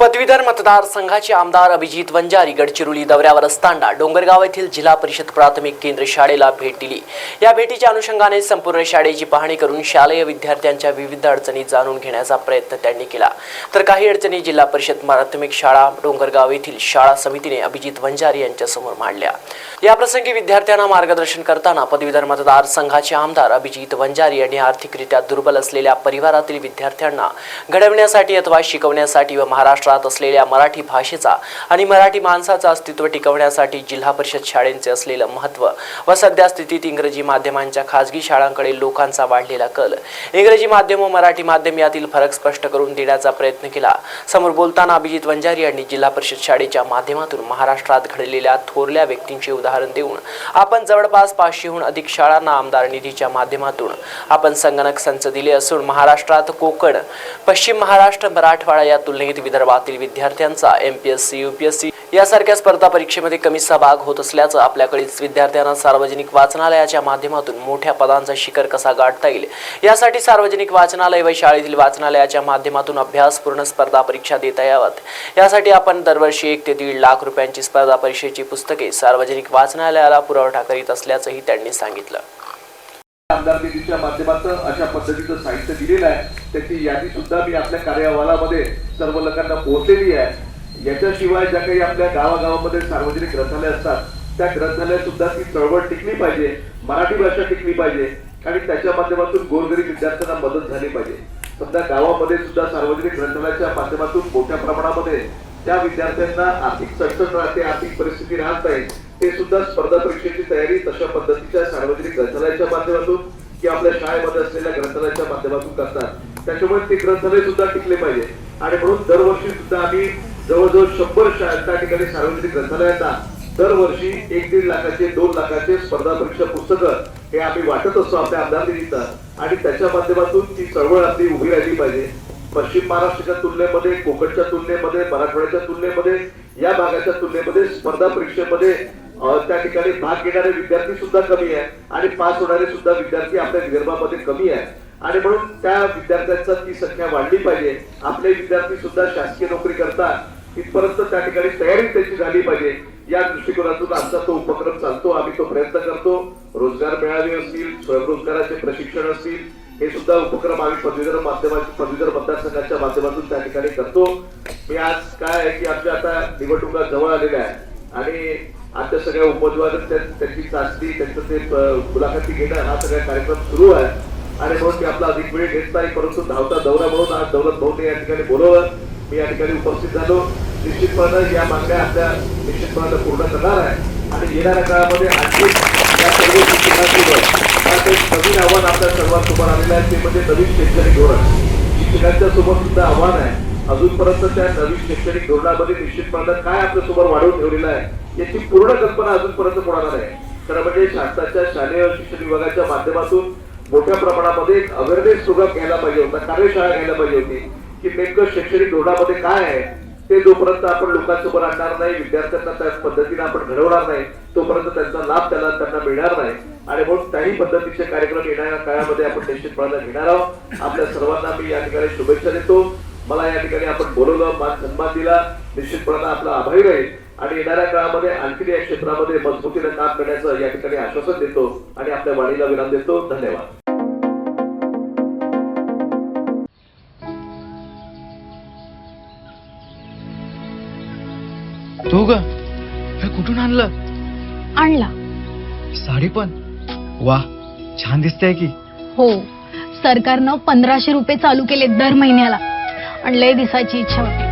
पदवीधर मतदारसंघाचे आमदार अभिजित वंजारी गडचिरोली दौऱ्यावर असताना डोंगरगाव येथील जिल्हा परिषद प्राथमिक केंद्र शाळेला भेट दिली. या भेटीच्या अनुषंगाने संपूर्ण शाळेची पाहणी करून शालेय विद्यार्थ्यांच्या विविध अडचणी जाणून घेण्याचा प्रयत्न त्यांनी केला. तर काही अडचणी जिल्हा परिषद प्राथमिक शाळा डोंगरगाव येथील शाळा समितीने अभिजित वंजारी यांच्यासमोर मांडल्या. याप्रसंगी विद्यार्थ्यांना मार्गदर्शन करताना पदवीधर मतदारसंघाचे आमदार अभिजित वंजारी यांनी आर्थिकरित्या दुर्बल असलेल्या परिवारातील विद्यार्थ्यांना घडवण्यासाठी अथवा शिकवण्यासाठी व महाराष्ट्र महाराष्ट्रात असलेल्या मराठी भाषेचा आणि मराठी माणसाचं अस्तित्व टिकवण्यासाठी जिल्हा परिषद शाळेंचे असलेलं महत्त्व व सध्या स्थितीत इंग्रजी माध्यमांच्या खाजगी शाळांकडे लोकांचा वाढलेला कल. इंग्रजी माध्यम व मराठी माध्यम यातील फरक स्पष्ट करून देण्याचा प्रयत्न केला. समोर बोलताना अभिजित वंजारी यांनी जिल्हा परिषद शाळेच्या माध्यमातून महाराष्ट्रात घडलेल्या थोरल्या व्यक्तींचे उदाहरण देऊन आपण जवळपास पाचशेहून अधिक शाळांना आमदार निधीच्या माध्यमातून आपण संगणक संच दिले असून महाराष्ट्रात कोकण पश्चिम महाराष्ट्र मराठवाडा या तुलनेत विदर्भात विदर्भातील विद्यार्थ्यांचा M P S C U P S C यासारख्या स्पर्धा परीक्षेमध्ये कमी सहभाग होत असल्याचं आपल्याकडील विद्यार्थ्यांना सार्वजनिक वाचनालयाच्या माध्यमातून मोठ्या पदांचा शिखर कसा गाठता येईल? यासाठी सार्वजनिक वाचनालय व शाळेतील वाचनालयाच्या माध्यमातून अभ्यासपूर्ण स्पर्धा परीक्षा देता याव्यात. यासाठी आपण दरवर्षी एक ते दीड लाख रुपयांची स्पर्धा परीक्षेची पुस्तके सार्वजनिक वाचनालयाला पुरवठा करीत असल्याचंही त्यांनी सांगितलं. आमदार निधीच्या माध्यमातून अशा पद्धतीचं साहित्य दिलेलं आहे. त्याची यादी सुद्धा मी आपल्या कार्यावालामध्ये सर्व लोकांना पोहोचलेली आहे. याच्याशिवाय ज्या काही आपल्या गावागावामध्ये सार्वजनिक ग्रंथालय असतात त्या ग्रंथालयात सुद्धा ती चळवळ टिकली पाहिजे मराठी भाषा टिकली पाहिजे आणि त्याच्या माध्यमातून गोरगरीब विद्यार्थ्यांना मदत झाली पाहिजे. सध्या गावामध्ये सुद्धा सार्वजनिक ग्रंथालयाच्या माध्यमातून मोठ्या प्रमाणामध्ये त्या विद्यार्थ्यांना आर्थिक चणचण राहते आर्थिक परिस्थिती राहत नाही ते सुद्धा स्पर्धा परीक्षेची तयारी तशा पद्धतीच्या सार्वजनिक ग्रंथालयाच्या माध्यमातून किंवा आपल्या शाळेमध्ये असलेल्या ग्रंथालयाच्या माध्यमातून करतात. त्याच्यामुळे ते ग्रंथालय सुद्धा टिकले पाहिजे. आणि म्हणून दरवर्षी सुद्धा आम्ही जवळजवळ शंभर शाळा त्या ठिकाणी सार्वजनिक ग्रंथालयांना दरवर्षी एक दीड लाखाचे दोन लाखाचे स्पर्धा परीक्षा पुस्तकं हे आम्ही वाटत असतो आपल्या आमदार निधीचं आणि त्याच्या माध्यमातून ती चळवळ आपली उभी राहिली पाहिजे. पश्चिम महाराष्ट्राच्या तुलनेमध्ये कोकणच्या तुलनेमध्ये मराठवाड्याच्या तुलनेमध्ये या भागाच्या तुलनेमध्ये स्पर्धा परीक्षेमध्ये त्या ठिकाणी भाग घेणारे विद्यार्थी सुद्धा कमी आहे आणि पास होणारे सुद्धा विद्यार्थी आपल्या विदर्भामध्ये कमी आहे. आणि म्हणून त्या विद्यार्थ्यांचा ती संख्या वाढली पाहिजे. आपले विद्यार्थी सुद्धा शासकीय नोकरी करतात. तिथपर्यंत त्या ठिकाणी तयारी त्याची झाली पाहिजे. या दृष्टिकोनातून आमचा तो उपक्रम चालतो. आम्ही तो प्रयत्न करतो. रोजगार मेळावे असतील स्वयंरोजगाराचे प्रशिक्षण असतील हे सुद्धा उपक्रम आम्ही पदवीधर माध्यमाच्या पदवीधर मतदारसंघाच्या माध्यमातून त्या ठिकाणी करतो. मी आज काय आहे की आमच्या आता निवडणुका जवळ आलेल्या आहेत. आणि आता सगळ्या उमेदवार त्यांची चाचणी त्यांचं ते मुलाखती घेणं हा सगळा कार्यक्रम सुरू आहे. आणि म्हणून मी आपला अधिक वेळ घेत नाही परंतु धावता दौरा म्हणून आज दौलत भाऊने या ठिकाणी बोलवलं. मी या ठिकाणी उपस्थित झालो. निश्चितपणे या मागण्या आपल्या निश्चितपणे पूर्ण करणार आहे. आणि येणाऱ्या काळामध्ये आणखी या सर्व शिक्षणासोबत नवीन आव्हान आपल्या सर्वांसमोर आलेलं आहे ते म्हणजे नवीन शैक्षणिक धोरण. शिक्षकांच्या सोबत सुद्धा आव्हान आहे. अजूनपर्यंत त्या नवीन शैक्षणिक धोरणामध्ये निश्चितपणे काय आपल्यासमोर वाढवून ठेवलेलं आहे याची पूर्ण कल्पना अजूनपर्यंत कोणाला नाही. खरं म्हणजे शासनाच्या शालेय शिक्षण विभागाच्या माध्यमातून मोठ्या प्रमाणामध्ये एक अवेअरनेस प्रोग्राम घ्यायला पाहिजे होता कार्यशाळा घ्यायला पाहिजे होती की नेमकं शैक्षणिक धोरणामध्ये काय आहे ते जोपर्यंत आपण लोकांसमोर आणणार नाही विद्यार्थ्यांना त्याच पद्धतीने आपण घडवणार नाही तोपर्यंत त्यांचा लाभ त्याला त्यांना मिळणार नाही. आणि म्हणून त्याही पद्धतीचे कार्यक्रम येणाऱ्या काळामध्ये आपण निश्चितपणे घेणार आहोत. आपल्या सर्वांना मी या ठिकाणी शुभेच्छा देतो. मला या ठिकाणी आपण बोलवलं मान सन्मान दिला. निश्चितपणे आपला आभारी राहील. आणि येणाऱ्या काळामध्ये आणखी या क्षेत्रामध्ये मजबूतीने काम करण्याचं या ठिकाणी आश्वासन देतो आणि आपल्या वाणीला विराम देतो. धन्यवाद. तू ग? हे कुठून आणलं? आणला. साडी पण? वा छान दिसतेय की. हो सरकारनं पंधराशे रुपये चालू केले दर महिन्याला. आणि लय दिसायची इच्छा होती.